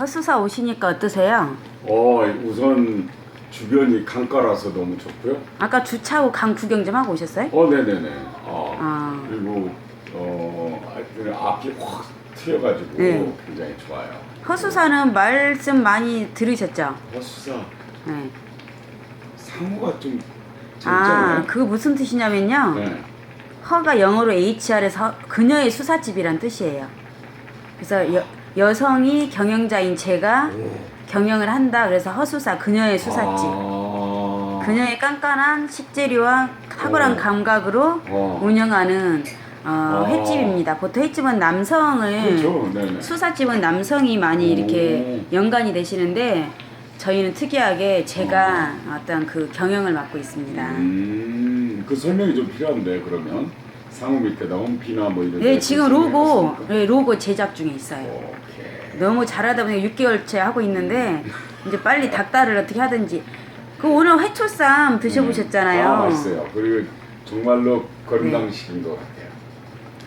허수사 오시니까 어떠세요? 어 우선 주변이 강가라서 너무 좋고요. 아까 주차하고 강 구경 좀 하고 오셨어요? 어 네네네. 어, 아. 그리고 어 앞이 확 트여가지고 네. 굉장히 좋아요. 허수사는 말씀 많이 들으셨죠? 허수사 네. 상호가 좀 아. 그거 무슨 뜻이냐면요. 네. 허가 영어로 HR에서 그녀의 수사집이란 뜻이에요. 그래서 여, 여성이 경영자인 제가 경영을 한다. 그래서 허수사 그녀의 수사집. 아. 그녀의 깐깐한 식재료와 탁월한 어. 감각으로 어. 운영하는 어, 어. 횟집입니다. 보통 횟집은 남성을 그렇죠. 네네. 수사집은 남성이 많이 오. 이렇게 연관이 되시는데 저희는 특이하게 제가 어 떤 그 경영을 맡고 있습니다. 음, 그 설명이 좀 필요한데 그러면 상호 밑에다 홈피나 뭐 이런. 네, 데 지금 로고? 네, 로고 제작 중에 있어요. 오케이. 너무 잘하다 보니까 6개월째 하고 있는데 이제 빨리 닭다리를 어떻게 하든지. 그 오늘 회초쌈 드셔보셨잖아요. 아, 맛있어요. 그리고 정말로 건강식인 것 같아요.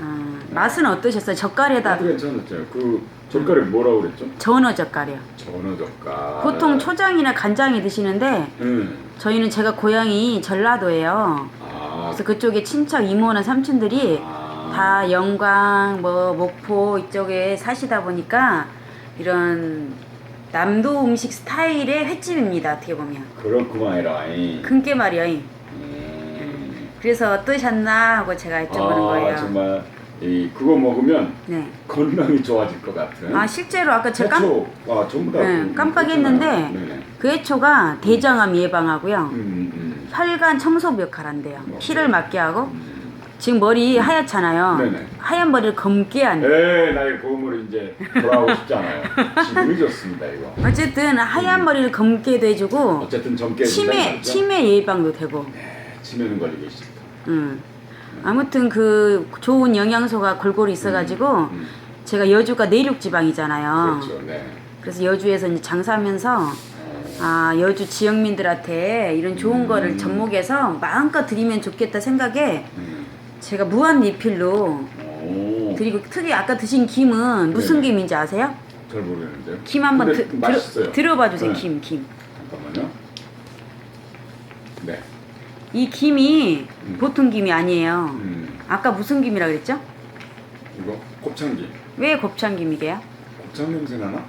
아, 맛은 어떠셨어요? 젓갈에다 나도 괜찮았죠. 그 젓갈이 뭐라고 그랬죠? 전어 젓갈이요. 전어 젓갈. 보통 초장이나 간장이 드시는데 응. 저희는 제가 고향이 전라도예요. 아. 그래서 그쪽에 친척 이모나 삼촌들이 아. 다 영광, 뭐 목포 이쪽에 사시다 보니까 이런 남도 음식 스타일의 횟집입니다. 어떻게 보면 그렇구만 이라. 이. 큰게 말이요. 음. 그래서 어떠셨나 하고 제가 여쭤보는 거예요. 아, 정말 이 그거 먹으면 네. 건강이 좋아질 것 같은. 아 실제로 아까 제가 깜, 해초. 아, 전부 다. 네, 그- 깜빡했는데 그렇잖아요. 네네. 그 해초가 대장암 예방하고요. 음, 음. 혈관 청소부 역할 한대요. 어, 피를? 막게 하고 음. 지금 머리 하얗잖아요. 네네. 하얀 머리를 검게 한대. 에이, 나의 고음으로 이제 돌아오고 싶잖아요. 지금이 좋습니다, 이거. 어쨌든 하얀 머리를 검게도 해주고 어쨌든 젊게 치매? 치매 예방도 되고. 네, 치매는 걸리기 싫다. 음. 아무튼 그 좋은 영양소가 골고루 있어가지고 음. 제가 여주가 내륙 지방이잖아요. 그렇죠, 네. 그래서 여주에서 이제 장사하면서 아 여주 지역민들한테 이런 좋은 음. 거를 접목해서 마음껏 드리면 좋겠다 생각에 음. 제가 무한 리필로 오, 드리고 특히 아까 드신 김은 무슨 네네. 김인지 아세요? 잘 모르겠는데요. 김 한번 근데 드, 맛있어요. 들어, 들어봐 주세요. 네. 김 김. 잠깐만요. 네. 이 김이 음. 보통 김이 아니에요. 음, 아까 무슨 김이라 그랬죠? 이거 곱창김. 왜 곱창 김이게요? 곱창 냄새 나나?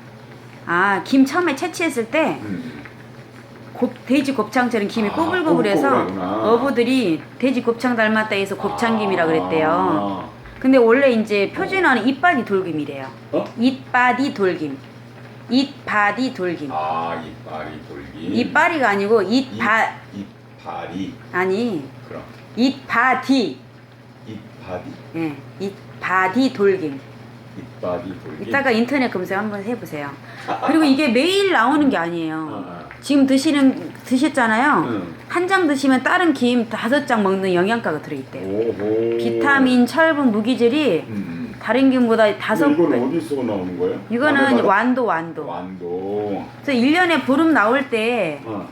아, 김 처음에 채취했을 때 음. 곱, 돼지 곱창처럼 김이 아, 꼬불꼬불해서 꼬불꼬불하구나. 어부들이 돼지 곱창 닮았다 해서 곱창김이라 그랬대요. 아. 근데 원래 이제 표준어는 이빠디 돌김이래요. 어? 이빠디 돌김. 이빠디 돌김. 아, 이빨이 돌기. 이빠리가 아니고 이빠 이빨이. 아니 그럼 이빠디. 이빨이. 예. 이빠디 돌김. 이빨이 돌기. 이따가 인터넷 검색 한번 해보세요. 그리고 이게 매일 나오는 게 아니에요. 아, 지금 드시는 드셨잖아요. 응. 한장 드시면 다른 김 다섯 장 먹는 영양가가 들어있대요. 오호. 비타민, 철분, 무기질이 음, 음. 다른 김보다 다섯 이건 배. 어디서 나오는 거예요? 이거는 나무마다? 완도 완도. 완도. 그래서 1년에 보름 나올 때 어.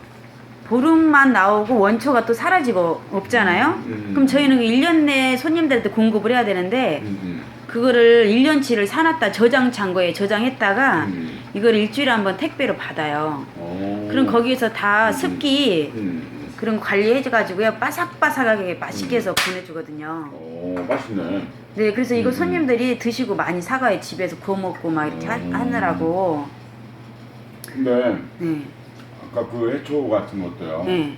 보름만 나오고 원초가 또 사라지고 없잖아요. 음. 그럼 저희는 1년 내에 손님들한테 공급을 해야 되는데 음, 음. 그거를 1년치를 사놨다 저장 창고에 저장했다가 음. 이걸 일주일에 한 번 택배로 받아요. 오. 그럼 거기에서 다 음. 습기 음. 그런 거 관리해줘가지고요 바삭바삭하게 맛있게 해서 보내주거든요. 오, 맛있네. 네, 그래서 이거 음. 손님들이 드시고 많이 사가요 집에서 구워 먹고 막 이렇게 하, 음. 하느라고. 근데 네, 아까 그 해초 같은 것도요. 네.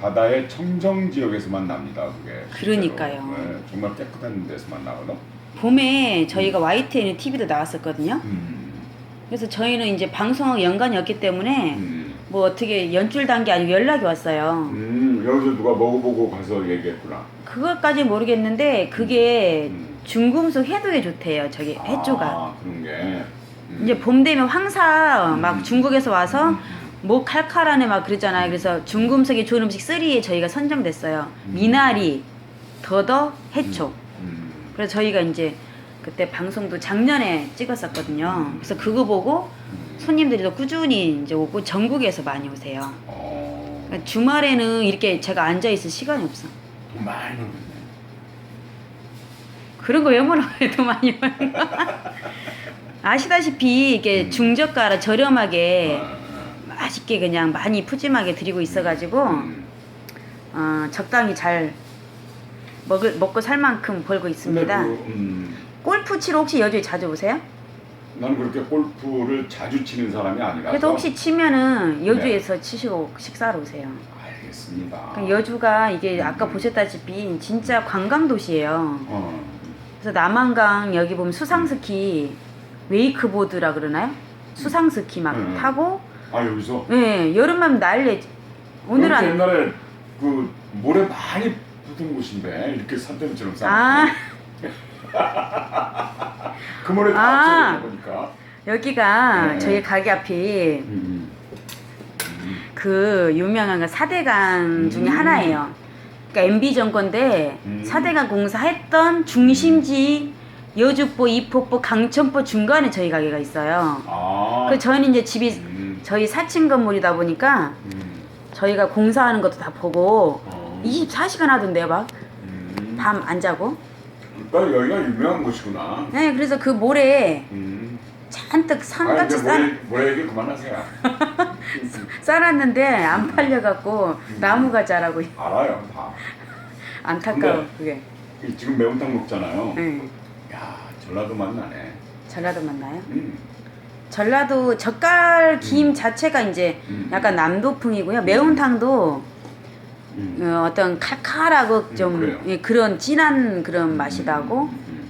바다의 청정 지역에서만 납니다. 그게. 실제로. 그러니까요. 네, 정말 깨끗한 데서만 나거든. 봄에 저희가 YTN TV도 나왔었거든요. 음. 그래서 저희는 이제 방송하고 연관이 없기 때문에 음. 뭐 어떻게 연출단 게 아니고 연락이 왔어요. 음, 여기서 누가 먹어보고 가서 얘기했구나. 그것까지 모르겠는데 그게 음. 중금속 해독에 좋대요. 저기 해조가. 아, 그런 게. 음. 이제 봄 되면 황사 막 음. 중국에서 와서 음. 목 칼칼하네 막 그러잖아요. 그래서 중금속이 좋은 음식 3에 저희가 선정됐어요. 음. 미나리, 더더, 해초. 음. 그래서 저희가 이제 그때 방송도 작년에 찍었었거든요. 음. 그래서 그거 보고 음. 손님들이 더 꾸준히 이제 오고 전국에서 많이 오세요. 어. 그러니까 주말에는 이렇게 제가 앉아 있을 시간이 없어. 돈 많이. 그런 거 왜 물어봐요? 더 많이 버는 거. 아시다시피 이게 중저가라 저렴하게 아, 맛있게 그냥 많이 푸짐하게 드리고 있어가지고 음. 어, 적당히 잘 먹을 먹고 살 만큼 벌고 근데 있습니다. 그, 음, 골프 치러 혹시 여주에 자주 오세요? 나는 그렇게 골프를 자주 치는 사람이 아니라서. 그래도 혹시 치면은 여주에서 네. 치시고 식사하러 오세요. 알겠습니다. 그러니까 여주가 이게 아까 보셨다시피 진짜 관광 도시예요. 어, 그래서 남한강 여기 보면 수상스키 웨이크보드라 그러나요? 수상스키 막 음. 타고 아 여기서 예 여름만 난리 오늘은 이렇게 안- 옛날에 그 모래 많이 붙은 곳인데 이렇게 산더미처럼 쌓. 아 그 모래 아. 다 보니까. 여기가 네. 저희 가게 앞이 음, 그 유명한 거 사대강 중에 음. 하나예요. 그러니까 MB 정권때 음. 사대강 공사했던 중심지 여주포, 이포포, 강천포 중간에 저희 가게가 있어요. 아. 그 저희는 이제 집이 음, 저희 4층 건물이다 보니까 음, 저희가 공사하는 것도 다 보고 어. 24시간 하던데요, 막. 음. 밤안 자고. 그러니까 여기가 유명한 곳이구나. 네, 그래서 그 모래에 음. 잔뜩 아, 산같이 이제 쌓, 모래, 모래 얘기 그만하세요. 쌓았는데 안 팔려갖고 음. 나무가 자라고 알아요, 다. 안타까워, 근데- 그게. 이 지금 매운탕 먹잖아요. 네. 야, 전라도 맛 나네. 전라도 맞나요? 음. 전라도 젓갈 김 자체가 이제 음. 약간 남도풍이고요. 매운탕도 음. 어, 어떤 칼칼하고 음, 좀 그래요. 예, 그런 진한 그런 맛이 나고 음.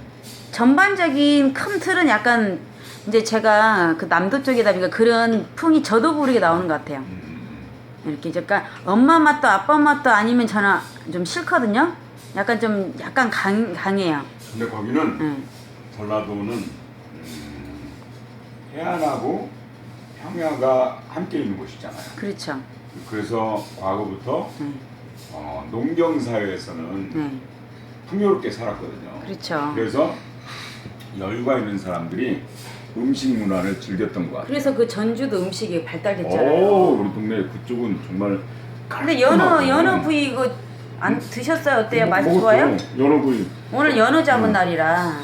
전반적인 큰 틀은 약간 이제 제가 그 남도 쪽이다 보니까 그런 풍이 저도 모르게 나오는 것 같아요. 음. 이렇게 약간 엄마 맛도 아빠 맛도 아니면 저는 좀 싫거든요. 약간 좀 약간 강, 강해요. 근데 거기는 응. 전라도는 음, 해안하고 평야가 함께 있는 곳이잖아요. 그렇죠. 그래서 과거부터 네. 어, 농경 사회에서는 네. 풍요롭게 살았거든요. 그렇죠. 그래서 여유가 있는 사람들이 음식 문화를 즐겼던 것 같아요. 그래서 그 전주도 음식이 발달됐잖아요. 오, 우리 동네 그쪽은 정말 근데 연어 깔끔하고. 연어 부위 이거 안 드셨어요? 어때요? 먹- 맛이 먹었죠. 좋아요? 연어 구이 오늘 연어 잡은 음. 날이라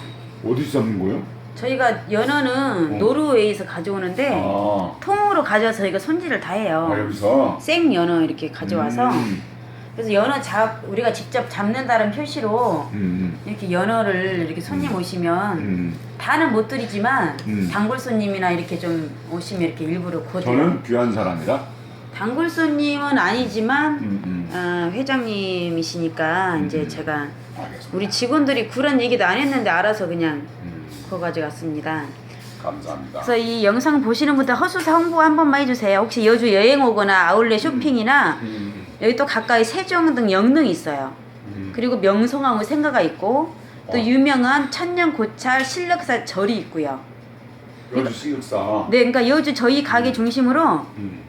어디서 잡는 거예요? 저희가 연어는 어. 노르웨이에서 가져오는데 아, 통으로 가져와서 저희가 손질을 다 해요. 아 여기서 생 연어 이렇게 가져와서 음, 그래서 연어 잡 우리가 직접 잡는다는 표시로 음, 이렇게 연어를 이렇게 손님 오시면 음. 다는 못 드리지만 음. 단골 손님이나 이렇게 좀 오시면 이렇게 일부러 구워드려요. 저는 귀한 사람이다. 단골 손님은 아니지만 음, 음. 어, 회장님이시니까 음. 이제 제가 알겠습니다. 우리 직원들이 구란 얘기도 안 했는데 알아서 그냥 음, 그거 가져갔습니다. 감사합니다. 그래서 이 영상 보시는 분들 허수사 홍보 한 번만 해주세요. 혹시 여주 여행 오거나 아울렛 쇼핑이나 음, 여기 또 가까이 세종 등 영릉이 있어요. 음. 그리고 명성황후 생가가 있고 또 어. 유명한 천년 고찰 신력사 절이 있고요. 여주 신육사. 네, 그러니까 여주 저희 가게 중심으로 음,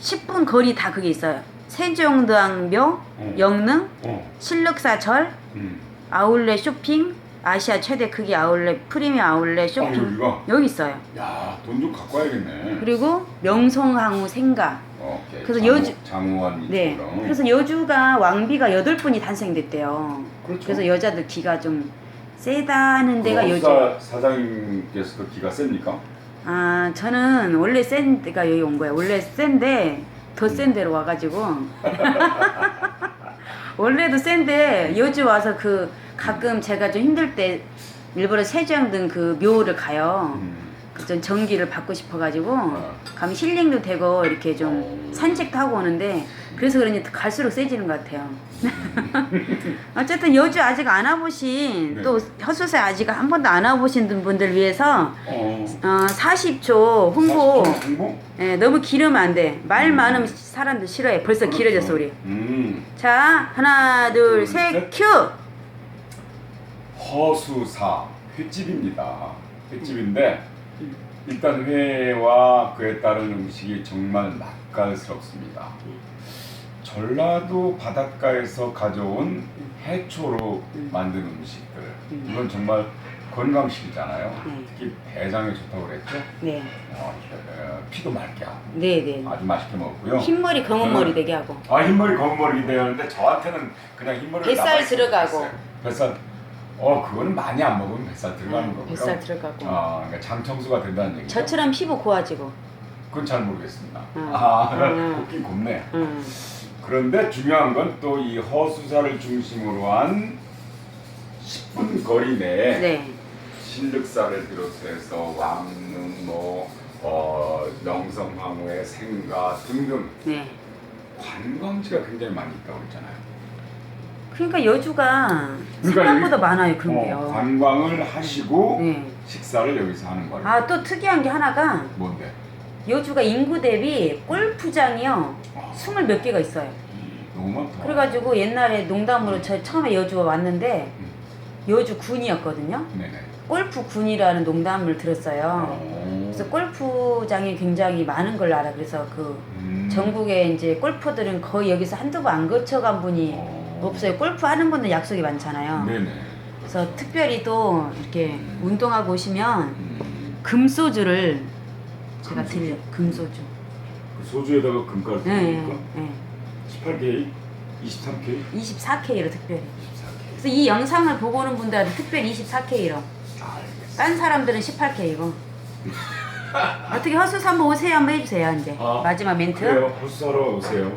10분 거리 다 그게 있어요. 세종대왕묘, 어. 영릉, 어, 신력사 절, 음. 아울렛 쇼핑, 아시아 최대 크기 아울렛 프리미엄 아울렛 아, 쇼핑 여기가? 여기 있어요. 야, 돈 좀 갖고 와야겠네. 그리고 명성황후 생가. 오케이. 그래서 장호- 여주- 장호환 네. 이쪽으로. 그래서 여주가 왕비가 여덟 분이 탄생됐대요. 그렇죠. 그래서 여자들 기가 좀 세다는 데가 여주. 사 사장님께서도 기가 셉니까? 아 저는 원래 센 데가 여기 온 거예요. 원래 센데 더 센 데로 와가지고 원래도 센데 여주 와서 그 가끔 제가 좀 힘들 때 일부러 세종 등그 묘를 가요. 음. 좀 전기를 받고 싶어가지고 어. 가면 힐링도 되고 이렇게 좀 어. 산책도 하고 오는데 그래서 그런지 갈수록 세지는 것 같아요. 어쨌든 여주 아직 안 와보신 네. 또 허수세 아직 한 번도 안 와보신 분들 위해서 어. 어, 40초 홍보 40초 홍보? 예, 너무 길으면 안 돼. 말 음. 많으면 사람들 싫어해. 벌써 길어졌어 우리. 음. 자 하나 둘 둘, 셋 셋. 큐. 허수사 횟집입니다. 횟집인데 일단 회와 그에 따른 음식이 정말 맛깔스럽습니다. 전라도 바닷가에서 가져온 해초로 음. 만든 음식들 음. 이건 정말 건강식이잖아요. 네. 특히 배장에 좋다고 그랬죠. 네, 어, 어, 피도 맑게 하고 네, 네. 아주 맛있게 먹었고요. 흰머리 검은 음. 머리 되게 하고. 아 흰머리 검은 머리 되었는데 저한테는 그냥 흰머리 뱃살 들어가고. 뱃살 어 그거는 많이 안 먹으면 뱃살 들어가는 음, 거고요. 뱃살 들어가고. 아 그러니까 장 청소가 된다는 얘기죠. 저처럼 피부 고와지고. 그건 잘 모르겠습니다. 음. 아 음. 곱긴 곱네. 음. 그런데 중요한 건 또 이 허수사를 중심으로 한 10분 거리 내에 네. 신륵사를 비롯해서 왕릉, 뭐 어, 명성황후의 생가 등등 네. 관광지가 굉장히 많이 있다고 했잖아요. 그러니까 여주가 그러니까 생각보다 이- 많아요 그런 게요. 어, 관광을 하시고 네. 식사를 여기서 하는 거예요. 아 또 특이한 게 하나가 뭔데? 여주가 인구 대비 골프장이요 아, 스물 몇 개가 있어요. 너무 많다. 그래가지고 옛날에 농담으로 저 처음에 여주 왔는데 여주 군이었거든요. 네네. 골프 군이라는 농담을 들었어요. 어. 그래서 골프장이 굉장히 많은 걸 알아. 그래서 그 음. 전국에 이제 골퍼들은 거의 여기서 한두 번 안 거쳐간 분이 어. 없어요. 골프 하는 분들 약속이 많잖아요. 네네. 그래서 특별히 또 이렇게 운동하고 오시면 음. 금소주를 제가 금소주? 드려 금소주. 그 소주에다가 금가루 네, 넣으니까 네. 18K, 23K, 24K로 특별히. 24K. 그래서 이 영상을 보고 오는 분들한테 특별히 24K로. 알겠어. 딴 사람들은 18K고. 어떻게 허수사 한번 오세요 한번 해주세요 이제 아, 마지막 멘트. 그래요. 호수사러 오세요.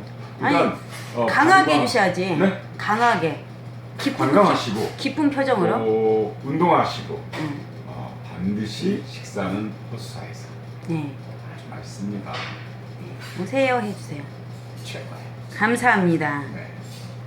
일단 어, 강하게 관광- 해주셔야지. 네? 강하게. 기쁜 관광하시고 기쁜 표정으로. 어, 운동하시고 응. 어, 반드시 식사는 호수사에서 네. 아주 맛있습니다. 오세요 해주세요. 최고예요. 감사합니다. 네.